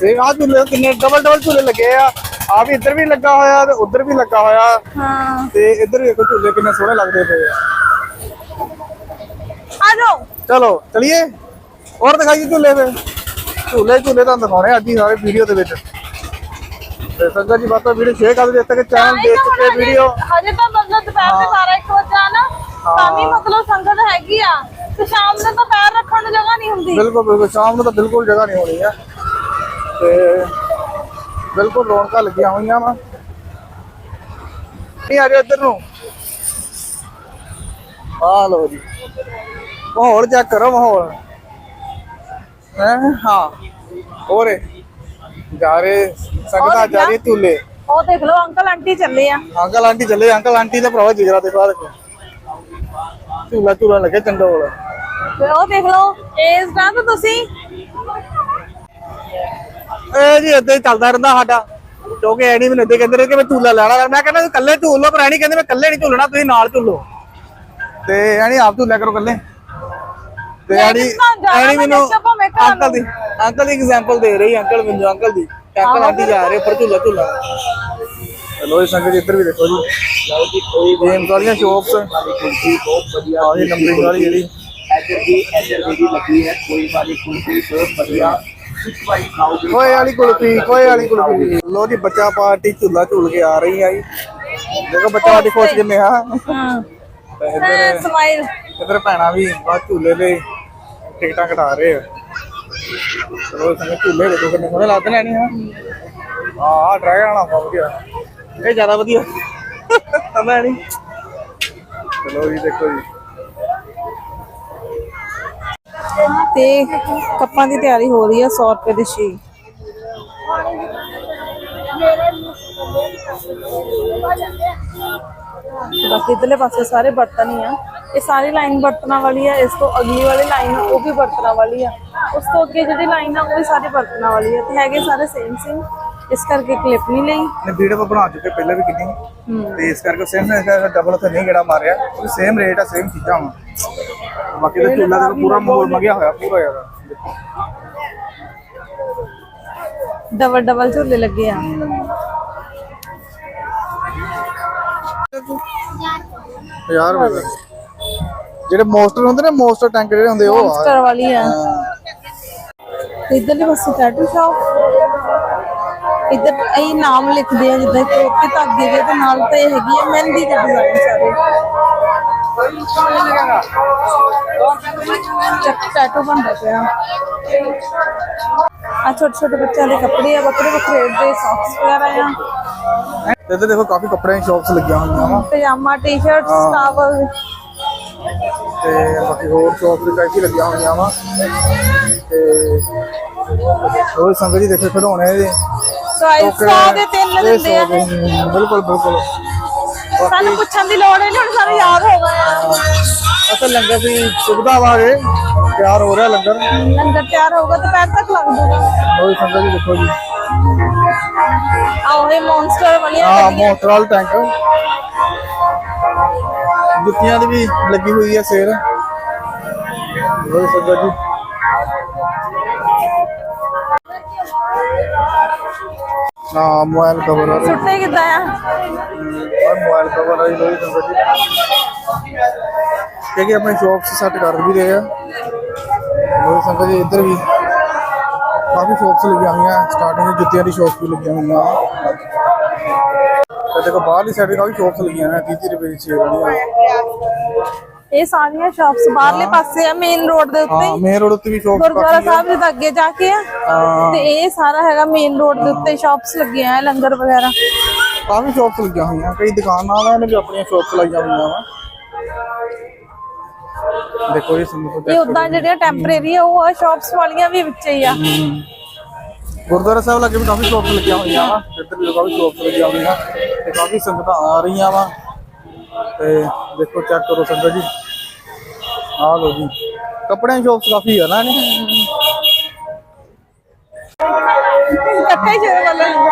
ਸੇ ਆ ਝੂਲੇ ਕਿੰਨੇ ਡਬਲ ਡਬਲ ਝੂਲੇ ਲੱਗੇ ਆ। ਆ ਵੀ ਇੱਧਰ ਵੀ ਲੱਗਾ ਹੋਇਆ ਤੇ ਉੱਧਰ ਵੀ ਲੱਗਾ ਹੋਇਆ। ਹਾਂ। ਤੇ ਇੱਧਰ ਵੀ ਦੇਖੋ ਝੂਲੇ ਕਿੰਨੇ ਸੋਹਣੇ ਲੱਗਦੇ ਪਏ ਆ। ਆ ਜਾਓ। ਚਲੋ ਚਲਿਏ। ਹੋਰ ਦਿਖਾਈਏ ਝੂਲੇ ਤੇ। ਝੂਲੇ ਝੂਲੇ ਤੁਹਾਨੂੰ ਦਿਖਾਉਣੇ ਅੱਜ ਹੀ ਸਾਰੇ ਵੀਡੀਓ ਦੇ ਵਿੱਚ। ਤੇ ਸੰਗਤ ਜੀ ਬਾਤਾਂ ਵੀਡੀਓ ਸ਼ੇਅਰ ਕਰ ਦਿਓ ਤੱਕ ਚੈਨਲ ਦੇਖ ਚੁੱਕੇ ਵੀਡੀਓ ਹਜੇ ਤਾਂ ਮਤਲਬ ਦੁਪਹਿਰ ਦੇ 12 1 ਵਜੇ ਆ ਨਾ ਤਾਂ ਵੀ ਮਤਲਬ ਸੰਗਤ ਹੈਗੀ ਆ। ਤੇ ਸ਼ਾਮ ਨੂੰ ਤਾਂ ਪੈਰ ਰੱਖਣ ਨੂੰ ਜਗ੍ਹਾ ਨਹੀਂ ਹੁੰਦੀ। ਬਿਲਕੁਲ ਬਿਲਕੁਲ। ਸ਼ਾਮ ਨੂੰ ਤਾਂ ਬਿਲਕੁਲ ਜਗ੍ਹਾ ਨਹੀਂ ਹੋਣੀ ਆ। ਤੇ ਬਿਲਕੁਲ ਰੌਣਕਾਂ ਲੱਗੀਆਂ ਹੋਈਆਂ ਵਾ। ਨਹੀਂ ਆ ਜਾਓ ਇੱਧਰ ਨੂੰ। ਆ ਲੋ ਜੀ। ਮਾਹੌਲ ਚੈੱਕ ਕਰੋ ਮਾਹੌਲ। ਹੈ? ਹਾਂ। ਹੋਰ ਜਾ ਰਹੇ ਸੰਗਤਾਂ ਜਾ ਰਹੀ ਝੂਲੇ। ਉਹ ਦੇਖ ਲਓ ਅੰਕਲ ਆਂਟੀ ਚੱਲੇ ਆ। ਅੰਕਲ ਆਂਟੀ ਚੱਲੇ ਅੰਕਲ ਆਂਟੀ ਦਾ ਭਰਾਵਾ ਜਿਗਰਾ ਆਹ ਦੇਖੋ ਝੂਲਾ ਝੂਲਾ ਲੱਗੇ ਚੰਡੋਲ। ਤੇ ਉਹ ਦੇਖ ਲਓ ਏਜ ਦਾ ਤਾਂ ਤੁਸੀਂ। ਇਹ ਜੀ ਏਦਾਂ ਹੀ ਚੱਲਦਾ ਰਹਿੰਦਾ ਸਾਡਾ। ਕਿਉਂਕਿ ਐਣੀ ਮੈਨੂੰ ਏਦਾਂ ਕਹਿੰਦੇ ਰਹੇ ਕਿ ਮੈਂ ਝੂਲਾ ਲੈਣਾ। ਮੈਂ ਕਹਿੰਦਾ ਤੂੰ ਇਕੱਲੇ ਝੂਲ ਲਓ ਪਰ ਐਣੀ ਕਹਿੰਦੇ ਮੈਂ ਇਕੱਲੇ ਨਹੀਂ ਝੂਲਣਾ ਤੁਸੀਂ ਨਾਲ ਝੂਲੋ। ਤੇ ਐਣੀ ਆਪ ਝੂਲਿਆ ਕਰੋ ਇਕੱਲੇ। ਤੇ ਮੈਂ ਐਣੀ ਕਿਸ ਤਰ੍ਹਾਂ ਜਾਣਾ, ਐਣੀ ਮੈਂ ਮੈਨੂੰ ਦੇਖਿਆ ਭਾਵੇਂ ਘਰ ਅੰਕਲ ਦੀ ਅੰਕਲ ਦੀ ਐਗਜ਼ਾਮਪਲ ਦੇ ਰਹੀ ਅੰਕਲ ਮੈਨੂੰ ਅੰਕਲ ਦੀ। ਕਿ ਅੰਕਲ ਆਂਟੀ ਜਾ ਰਹੇ ਉੱਪਰ ਝੂਲਾ ਝੂਲਾ। ਚਲੋ ਇਹ ਸੰਗਤ ਇੱਧਰ ਵੀ ਦੇਖੋ ਜੀ। ਗੇਮਸ ਵਾਲੀਆਂ ਸ਼ੋਪਸ ਕੁਲਫੀ ਬਹੁਤ ਵਧੀਆ। ਆਹ ਇਹ ਨੰਬਰਿੰਗ ਵਾਲੀ ਜਿਹੜੀ। ਐਦਰ ਦੀ ਐਦਰ ਦੀ ਲੱਗੀ ਹੈ। ਕੋਈ ਵਾਲੀ ਕੁਲਫੀ ਬਹੁਤ ਵਧੀਆ। ਇੱਕ ਵਾਰੀ ਖਾਓਗੇ ਕੋਏ ਵਾਲੀ ਕੁਲਫੀ ਕੋਏ ਵਾਲੀ ਕੁਲਫੀ ਲੋ ਜੀ ਬੱਚਾ ਪਾਰਟੀ ਝੂਲਾ ਝੂਲ ਕੇ ਆ ਰਹੀ ਆ ਜੀ। ਦੇਖੋ ਬੱਚਾ ਸਾਡੀ ਖੁਸ਼ ਕਿੰਨੇ ਆ। ਹਾਂ। ਇੱਧਰ ਸਮਾਈਲ। ਇੱਧਰ ਭੈਣਾਂ ਵੀ ਬਾਹਰ ਝੂਲੇ ਦੇ ਟਿਕਟਾਂ ਕਟਾ ਰਹੇ ਆ। ਚਲੋ ਸੰਗ ਝੂਲੇ ਦੇਖੋ ਕਿੰਨੇ ਸੋਹਣੇ ਲੱਗਦੇ ਨੇ ਨਹੀਂ ਹਾਂ ਆਹ ਡਰਾਈਵਰ ਵਾਲਾ ਬਹੁਤ ਵਧੀਆ। ਇਹ ਜ਼ਿਆਦਾ ਵਧੀਆ। ਨਹੀਂ। ਚਲੋ ਜੀ ਦੇਖੋ ਜੀ। ਤੇ ਕੱਪਾਂ ਦੀ ਤਿਆਰੀ ਹੋ ਰਹੀ ਆ 100 ਰੁਪਏ ਦੇ ਛੇ ਬਾਕੀ ਇਧਰਲੇ ਪਾਸੇ ਸਾਰੇ ਬਰਤਨ ਹੀ ਆ। ਇਹ ਸਾਰੀ ਲਾਈਨ ਬਰਤਨਾਂ ਵਾਲੀ ਆ ਇਸ ਤੋਂ ਅਗਲੀ ਵਾਲੀ ਲਾਈਨ ਆ ਉਹ ਵੀ ਬਰਤਨਾਂ ਵਾਲੀ ਆ। ਉਸ ਤੋਂ ਅੱਗੇ ਜਿਹੜੀ ਲਾਈਨ ਆ ਉਹ ਵੀ ਸਾਰੀ ਬਰਤਨਾਂ ਵਾਲੀ ਆ ਤੇ ਹੈਗੇ ਸਾਰੇ ਸੇਮ ਸੇਮ ਇਸ ਕਰਕੇ ਕਲਿੱਪ ਨਹੀਂ ਲਈ। ਨੇ ਵੀਡੀਓ ਬਣਾ ਚੁੱਕੇ ਪਹਿਲਾਂ ਵੀ ਕਿੰਨੀ। ਤੇ ਇਸ ਕਰਕੇ ਸੇਮ ਨੇ ਡਬਲ ਉੱਥੇ ਨਹੀਂ ਗੇੜਾ ਮਾਰਿਆ ਸੇਮ ਰੇਟ ਆ ਸੇਮ ਚੀਜ਼ਾਂ ਵਾ। ਬਾਕੀ ਤਾਂ ਝੂਲਾ ਦਾ ਪੂਰਾ ਮਾਹੌਲ ਮਗਿਆ ਹੋਇਆ ਪੂਰਾ ਯਾਰ। ਡਬਲ ਡਬਲ ਝੂਲੇ ਲੱਗੇ ਆ। 1000 ਰੁਪਏ ਦਾ। ਜਿਹੜੇ ਮੋਸਟਰ ਹੁੰਦੇ ਨੇ ਮੋਸਟਰ ਟੈਂਕ ਜਿਹੜੇ ਹੁੰਦੇ ਉਹ ਆ। ਮੌਨਸਟਰ ਵਾਲੀ ਆ। ਇਧਰਲੇ ਪਾਸੇ ਟੈਟੂ ਸ਼ਾਪ ਇਧਰ ਇਹ ਨਾਮ ਲਿਖਦੇ ਆ ਜਿੱਦਾਂ ਕਿ ਉੱਤੇ ਧਾਗੇ ਦੇ ਤੇ ਨਾਲ ਤੇ ਹੈਗੀ ਆ ਮਹਿੰਦੀ ਦੇ ਡਿਜ਼ਾਈਨ ਸਾਰੇ। ਟੈਟੂ ਬਣਦਾ ਪਿਆ। ਆ ਛੋਟੇ ਛੋਟੇ ਬੱਚਿਆਂ ਦੇ ਕੱਪੜੇ ਆ ਵੱਖਰੇ ਵੱਖਰੇ ਦੇ ਸੌਕਸ ਵਗੈਰਾ ਆ। ਤੇ ਇੱਧਰ ਦੇਖੋ ਕਾਫੀ ਕੱਪੜਿਆਂ ਦੀ ਸ਼ਾਪਸ ਲੱਗੀਆਂ ਹੋਈਆਂ ਵਾ। ਪਜਾਮਾ ਟੀ-ਸ਼ਰਟ ਸਟਾਵਲ ਤੇ ਬਾਕੀ ਹੋਰ ਸ਼ਾਪ ਵੀ ਕਾਫੀ ਲੱਗੀਆਂ ਹੋਈਆਂ ਵਾ। ਤੇ ਹੋਰ ਸੰਗਤ ਜੀ ਦੇਖੋ ਖਿਡੌਣੇ ਦੇ 100 ਦੇ ਤਿੰਨ ਦਿੰਦੇ ਆ। ਬਿਲਕੁਲ ਬਿਲਕੁਲ। ਸਾਨੂੰ ਪੁੱਛਣ ਦੀ ਲੋੜ ਹੀ ਨਹੀਂ ਹੁਣ ਸਾਨੂੰ ਯਾਦ ਹੋ ਗਿਆ। ਅਸਲ ਲੰਗਰ ਦੀ ਸੁਵਿਧਾ ਵਾਗੇ ਤਿਆਰ ਹੋ ਰਿਹਾ ਲੰਗਰ? ਲੰਗਰ ਤਿਆਰ ਹੋਊਗਾ ਤੇ ਪੈਰ ਤੱਕ ਲੱਗ ਜੂਗਾ ਹੋਰ ਸੰਗਤ ਜੀ ਦੇਖੋ ਜੀ। ਆਓ ਇਹ ਮੌਨਸਟਰ ਵਾਲੀਆਂ ਆ ਗੱਡੀਆਂ ਮੋਟਰਲ ਟੈਂਕ ਜੁੱਤੀਆਂ ਦੀ ਵੀ ਲੱਗੀ ਹੋਈ ਹੈ ਸੇਲ। ਹੋਰ ਸੰਗਤ ਜੀ। ਹਾਂ ਮੋਬਾਈਲ ਕਵਰ ਆ ਸੁੱਟੇ ਕਿੱਦਾਂ ਆ? ਮੋਬਾਈਲ ਕਵਰ ਆ ਲੋਈ ਸੰਗਤ ਜੀ ਕਿਉਂਕਿ ਆਪਣੇ ਸ਼ੌਪ ਸੇ ਸੈੱਟ ਕਰ ਵੀ ਰਹੇ ਆ। ਲੋਈ ਸੰਗਤ ਜੀ ਇੱਧਰ ਵੀ ਕਾਫੀ ਸ਼ੌਪਸ ਲੱਗੀਆਂ ਹੋਈਆਂ। ਸਟਾਰਟਿੰਗ ਜੁੱਤੀਆਂ ਦੀ ਸ਼ੌਪ ਵੀ ਲੱਗੀਆਂ ਹੋਈਆਂ। ਤੇ ਦੇਖੋ ਬਾਹਰਲੀ ਸਾਈਡ ਵੀ ਕਾਫੀ ਸ਼ੌਪਸ ਲੱਗੀਆਂ ਨੇ 30 ਰੁਪਏ ਦੀ ਸੇਲ ਵਾਲੀਆਂ ਇਹ ਸਾਰੀਆਂ ਸ਼ਾਪਸ ਬਾਹਰਲੇ ਪਾਸੇ ਆ ਮੇਨ ਰੋਡ ਦੇ ਉੱਤੇ ਹਾਂ ਮੇਨ ਰੋਡ ਉੱਤੇ ਵੀ ਸ਼ੌਪ ਗੁਰਦੁਆਰਾ ਸਾਹਿਬ ਦੇ ਅੱਗੇ ਜਾ ਕੇ ਆ। ਤੇ ਇਹ ਸਾਰਾ ਹੈਗਾ ਮੇਨ ਰੋਡ ਦੇ ਉੱਤੇ ਸ਼ਾਪਸ ਲੱਗੀਆਂ ਆ ਲੰਗਰ ਵਗੈਰਾ। ਕਾਫੀ ਸ਼ੌਪਸ ਲੱਗੀਆਂ ਹੋਈਆਂ ਕਈ ਦੁਕਾਨਾਂ ਵਾਲਿਆਂ ਨੇ ਵੀ ਆਪਣੀਆਂ ਸ਼ੌਪਸ ਲਾਈਆਂ ਹੋਈਆਂ ਵਾ। ਦੇਖੋ ਇਹ ਸੰਗਤ ਇਹ ਉਦਾਂ ਜਿਹੜੀਆਂ ਟੈਂਪਰੇਰੀ ਆ ਉਹ ਸ਼ਾਪਸ ਵਾਲੀਆਂ ਵੀ ਵਿੱਚ ਹੀ ਆ। ਗੁਰਦੁਆਰਾ ਸਾਹਿਬ ਲੱਗੇ ਵੀ ਕਾਫੀ ਸ਼ੌਪਸ ਲੱਗੀਆਂ ਹੋਈਆਂ ਵਾ ਇੱਧਰ ਵੀ ਕਾਫੀ ਸ਼ੌਪਸ ਲੱਗੀਆਂ ਹੋਈਆਂ ਤੇ ਕਾਫੀ ਸੰਗਤਾਂ ਆ ਰਹੀਆਂ ਵਾ। ਤੇ ਦੇਖੋ ਚੈੱਕ ਕਰੋ ਸੰਗਤ ਜੀ। ਆਹ ਲੋ ਜੀ। ਕੱਪੜਿਆਂ ਦੀ ਸ਼ੌਪਸ ਕਾਫੀ ਆ ਨਾ ਨੇ ਹੀ ਸ਼ੁਰੂ ਲੈਣਗੇ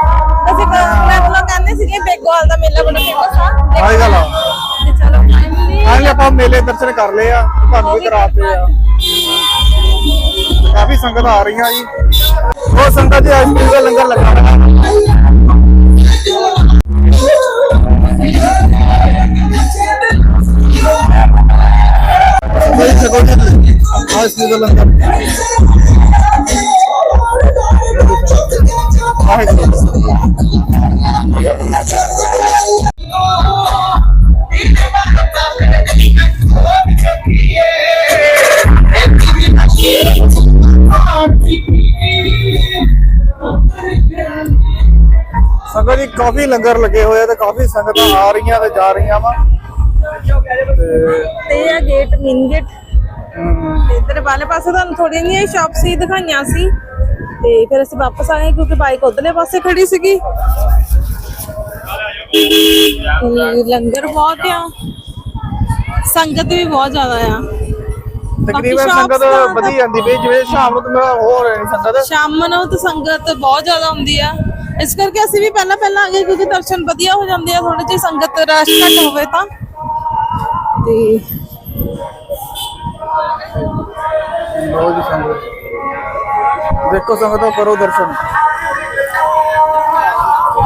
ਅਸੀਂ ਮੈਂ ਉਹਨਾਂ ਕਹਿੰਦੇ ਸੀਗੇ ਬੇਗੋਵਾਲ ਦਾ ਮੇਲਾ ਬੜਾ ਫੇਮਸ ਆ। ਆਹੀ ਗੱਲ ਆ। ਤੇ ਚਲੋ ਫਾਈਨਲੀ ਹਾਂ ਆਪਾਂ ਮੇਲੇ ਦਰਸ਼ਨ ਕਰ ਲਏ ਆ ਤੁਹਾਨੂੰ ਵੀ ਕਰਾਤੇ ਆ। ਕਾਫੀ ਸੰਗਤ ਆ ਰਹੀਆਂ ਜੀ। ਉਹ ਸੰਗਤ ਜੀ ਆਈਸਕ੍ਰੀਮ ਦਾ ਲੰਗਰ ਲੱਗਾ ਹੋਇਆ ਬਈ ਸਕੋ ਜੀ ਲੰਗਰ ਸੰਗਤ ਜੀ, ਕਾਫੀ ਲੰਗਰ ਲੱਗੇ ਹੋਏ ਆ ਤੇ ਕਾਫੀ ਸੰਗਤਾਂ ਆ ਰਹੀਆਂ ਤੇ ਜਾ ਰਹੀਆਂ ਵਾ। ਤੇ ਇਹ ਆ ਗੇਟ ਮੇਨ ਗੇਟ ਇਧਰ ਵਾਲੇ ਪਾਸੇ ਤੁਹਾਨੂੰ ਥੋੜੀਆਂ ਜਿਹੀਆਂ ਸ਼ਾਪ ਸੀ ਦਿਖਾਈਆਂ ਸੀ। ਤੇ ਫਿਰ ਅਸੀਂ ਵਾਪਸ ਆ ਗਏ ਕਿਉਂਕਿ ਬਾਈਕ ਉਧਰਲੇ ਪਾਸੇ ਖੜੀ ਸੀਗੀ। ਲੰਗਰ ਬਹੁਤ ਆ। ਸੰਗਤ ਵੀ ਬਹੁਤ ਜ਼ਿਆਦਾ ਆ। ਤਕਰੀਬਨ ਸੰਗਤ ਵਧੀ ਜਾਂਦੀ ਪਈ ਜਿਵੇਂ ਸ਼ਾਮ ਨੂੰ ਤਾਂ ਹੋ ਰਹੀ ਸੰਗਤ। ਸ਼ਾਮ ਨੂੰ ਤਾਂ ਸੰਗਤ ਬਹੁਤ ਜ਼ਿਆਦਾ ਹੁੰਦੀ ਆ। ਇਸ ਕਰਕੇ ਅਸੀਂ ਵੀ ਪਹਿਲਾਂ ਪਹਿਲਾਂ ਆ ਗਏ ਕਿਉਂਕਿ ਦਰਸ਼ਨ ਵਧੀਆ ਹੋ ਜਾਂਦੇ ਆ। ਥੋੜੀ ਜਿਹੀ ਸੰਗਤ ਰਸ਼ ਘੱਟ ਹੋਵੇ ਤਾਂ। ਤੇ ਲੋ ਜੀ ਸੰਗਤ। ਦੇਖੋ ਸੰਗਤੋ ਕਰੋ ਦਰਸ਼ਨ।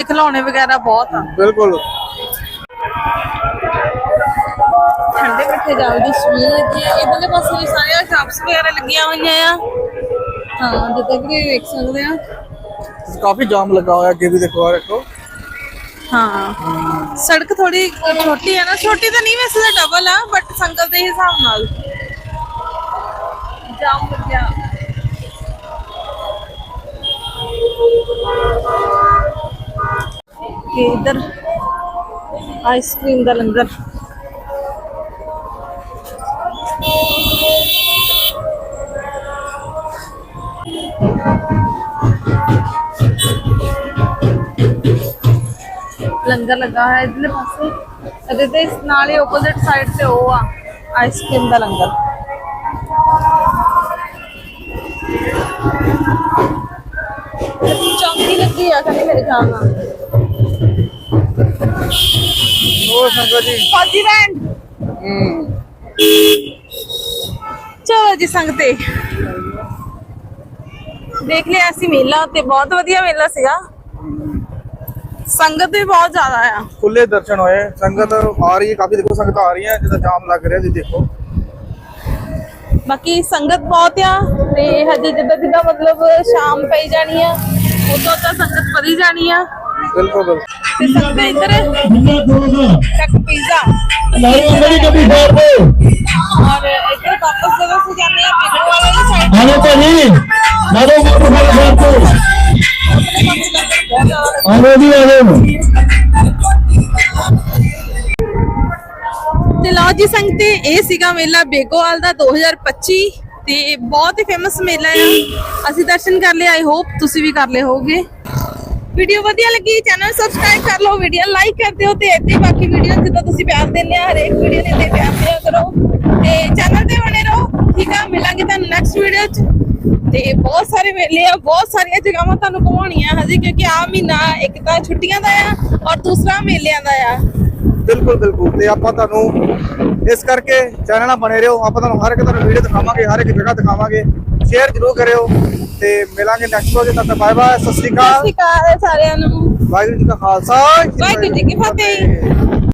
ਖਿਡੌਣੇ ਵਗੈਰਾ ਬਹੁਤ ਆ। ਬਿਲਕੁਲ। ਠੰਡੇ ਮਿੱਠੇ ਜਲ ਦੀ ਸਵੀਲ ਲੱਗੀ ਆ ਇਧਰਲੇ ਪਾਸੇ ਵੀ ਸਾਰੀਆਂ ਸ਼ਾਪਸ ਵਗੈਰਾ ਲੱਗੀਆਂ ਹੋਈਆਂ ਆ। ਹਾਂ ਜਿੱਦਾਂ ਕਿ ਤੁਸੀਂ ਦੇਖ ਸਕਦੇ ਆ। ਕਾਫੀ ਜਾਮ ਲੱਗਾ ਹੋਇਆ ਅੱਗੇ ਵੀ ਦੇਖੋ ਆ ਦੇਖੋ ਹਾਂ। ਸੜਕ ਥੋੜੀ ਛੋਟੀ ਹੈ ਨਾ। ਛੋਟੀ ਤਾਂ ਨਹੀਂ ਵੈਸੇ ਤਾਂ ਡਬਲ ਆ ਬਟ ਸੰਗਤ ਦੇ ਹਿਸਾਬ ਨਾਲ। ਜਾਮ ਲੱਗਿਆ ਕਿ ਇਧਰ ਆਈਸਕ੍ਰੀਮ ਦਾ ਲੰਗਰ। ਲੰਗਰ ਲੱਗਾ ਹੋਇਆ ਇਧਰਲੇ ਪਾਸੇ। ਅਤੇ ਤੇ ਇਸ ਨਾਲ ਆਪੋਜ਼ਿਟ ਸਾਈਡ ਤੇ ਉਹ ਆ ਆਈਸਕ੍ਰੀਮ ਦਾ ਲੰਗਰ। ਚੌਂਕੀ ਲੱਗੀ ਆ ਕਹਿੰਦੇ ਮੇਰੇ ਖਿਆਲ ਨਾਲ। ਉਹ ਸੰਗਤ ਜੀ? ਫੌਜੀ ਬੈਂਡ ਚਲੋ ਜੀ ਸੰਗਤੇ ਦੇਖ ਲਿਆ ਅਸੀਂ ਮੇਲਾ ਤੇ ਬਹੁਤ ਵਧੀਆ ਮੇਲਾ ਸੀਗਾ। ਸੰਗਤ ਵੀ ਬਹੁਤ ਜ਼ਿਆਦਾ ਆ। ਖੁੱਲੇ ਦਰਸ਼ਨ ਹੋਏ। ਸੰਗਤ ਆ ਰਹੀ ਹੈ ਕਾਫੀ ਦੇਖੋ ਸੰਗਤ ਆ ਰਹੀ ਹੈ ਜਿਹਦਾ ਜਾਮ ਲੱਗ ਰਿਹਾ ਜੀ ਦੇਖੋ। ਬਾਕੀ ਸੰਗਤ ਬਹੁਤ ਆ ਤੇ ਹਜੇ ਜਿੱਦਾਂ ਜਿੱਦਾਂ ਮਤਲਬ ਸ਼ਾਮ ਪਈ ਜਾਣੀ ਆ ਉਦੋਂ ਤਾਂ ਸੰਗਤ ਵਧੀ ਜਾਣੀ ਆ। ਬਿਲਕੁਲ ਬਿਲਕੁਲ। ਤੇ ਸੰਗਤ ਇੱਧਰ ਤੱਕ ਪੀਜ਼ਾ। ਅੰਦਰ ਹੀ ਗੱਡੀ ਫੇਰ ਦੇ ਔਰ ਇੱਧਰ ਵਾਪਸ ਜਦੋਂ ਅਸੀਂ ਜਾਂਦੇ ਆ ਬਿਗੜੋ ਵਾਲੇ ਦੀ ਸਾਈਡ ਆਲੋ ਭਾਜੀ ਲਾਓ ਮੋਟਰਸਾਈਕਲ ਫੇਰ ਦੇ ਆਲੋ ਜੀ ਆਲੋ ਲਓ ਜੀ ਸੰਗਤੇ ਇਹ ਸੀਗਾ ਮੇਲਾ ਬੇਗੋਵਾਲ ਦਾ 2025 ਤੇ ਬਹੁਤ ਹੀ ਫੇਮਸ ਮੇਲਾ ਆ। ਅਸੀਂ ਦਰਸ਼ਨ ਕਰ ਲਏ ਆਈ ਹੋਪ ਤੁਸੀਂ ਵੀ ਕਰ ਲਏ ਹੋਵੋਗੇ। ਵੀਡੀਓ ਵਧੀਆ ਲੱਗੀ ਚੈਨਲ ਸਬਸਕ੍ਰਾਈਬ ਕਰ ਲਓ ਵੀਡੀਓ ਲਾਈਕ ਕਰ ਦਿਓ ਤੇ ਇੱਥੇ ਬਾਕੀ ਵੀਡੀਓ ਜਿੱਦਾਂ ਤੁਸੀਂ ਪਿਆਰ ਦਿੰਦੇ ਆ, ਹਰੇਕ ਵੀਡੀਓ ਨੇ ਤੇ ਪਿਆਰ ਦਿਆ ਕਰੋ। ਤੇ ਚੈਨਲ ਤੇ ਬਣੇ ਰਹੋ, ਠੀਕ ਆ? ਮਿਲਾਂਗੇ ਤੁਹਾਨੂੰ ਨੈਕਸਟ ਵੀਡੀਓ 'ਚ। ਤੇ ਬਹੁਤ ਸਾਰੇ ਮੇਲੇ ਆ, ਬਹੁਤ ਸਾਰੀਆਂ ਜਗ੍ਹਾਵਾਂ ਤੁਹਾਨੂੰ ਘੁਮਾਉਣੀਆਂ ਹਜੇ, ਕਿਉਂਕਿ ਆ ਮਹੀਨਾ ਇੱਕ ਤਾਂ ਛੁੱਟੀਆਂ ਦਾ ਆ ਔਰ ਦੂਸਰਾ ਮੇਲਿਆਂ ਦਾ ਆ। ਬਿਲਕੁਲ ਬਿਲਕੁਲ। ਤੇ ਆਪਾਂ ਤੁਹਾਨੂੰ ਇਸ ਕਰਕੇ ਚੈਨਲ ਨਾਲ ਬਣੇ ਰਹੋ। ਆਪਾਂ ਤੁਹਾਨੂੰ ਹਰ ਇੱਕ ਤੁਹਾਨੂੰ ਵੀਡੀਓ ਦਿਖਾਵਾਂਗੇ ਹਰ ਇੱਕ ਜਗ੍ਹਾ ਦਿਖਾਵਾਂਗੇ। ਸ਼ੇਅਰ ਜ਼ਰੂਰ ਕਰਿਓ ਤੇ ਮਿਲਾਂਗੇ ਨੈਕਸਟ ਵੀਡੀਓ ਤੱਕ। ਬਾਏ ਬਾਏ ਸਤਿ ਸ਼੍ਰੀ ਸਤਿ ਅਕਾਲ ਸ਼੍ਰੀ ਅਕਾਲ ਸਾਰਿਆਂ ਨੂੰ। ਵਾਹਿਗੁਰੂ ਜੀ ਕਾ ਖਾਲਸਾ ਵਾਹਿਗੁਰੂ ਜੀ ਕੀ ਫਤਿਹ।